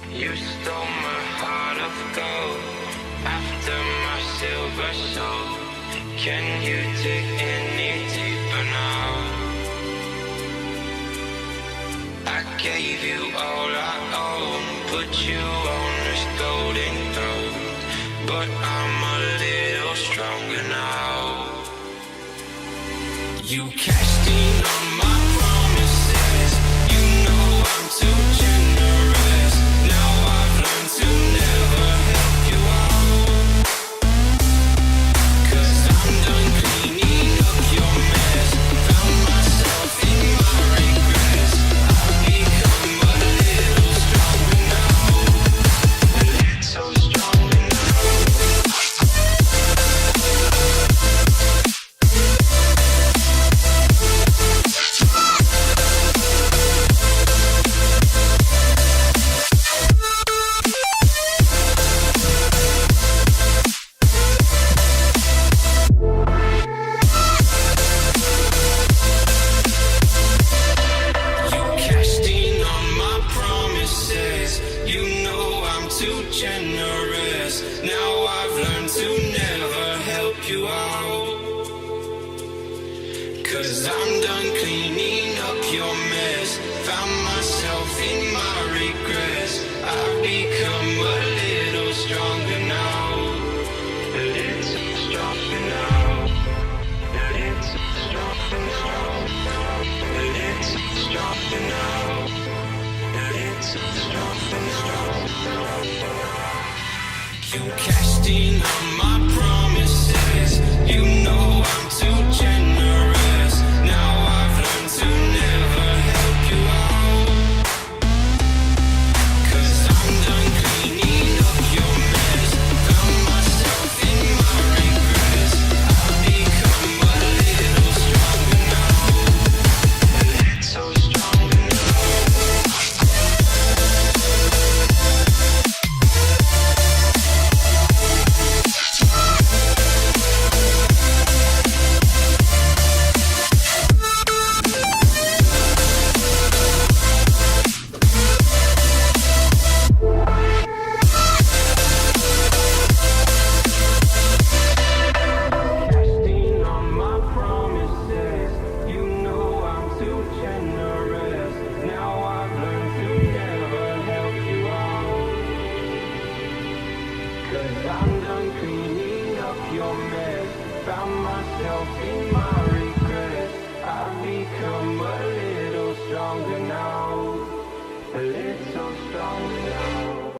You stole my heart of gold after my silver soul. Can you dig any deeper now? I gave you all I own, put you on this golden throne. But I'm a little stronger now. You cashed in you out. Cause I'm done cleaning up your mess. Found myself in my regrets. I've become a little stronger now. A little stronger now. A little stronger now. A little stronger now. A little stronger now. You cashed in on my your mess. Found myself in my regrets. I've become a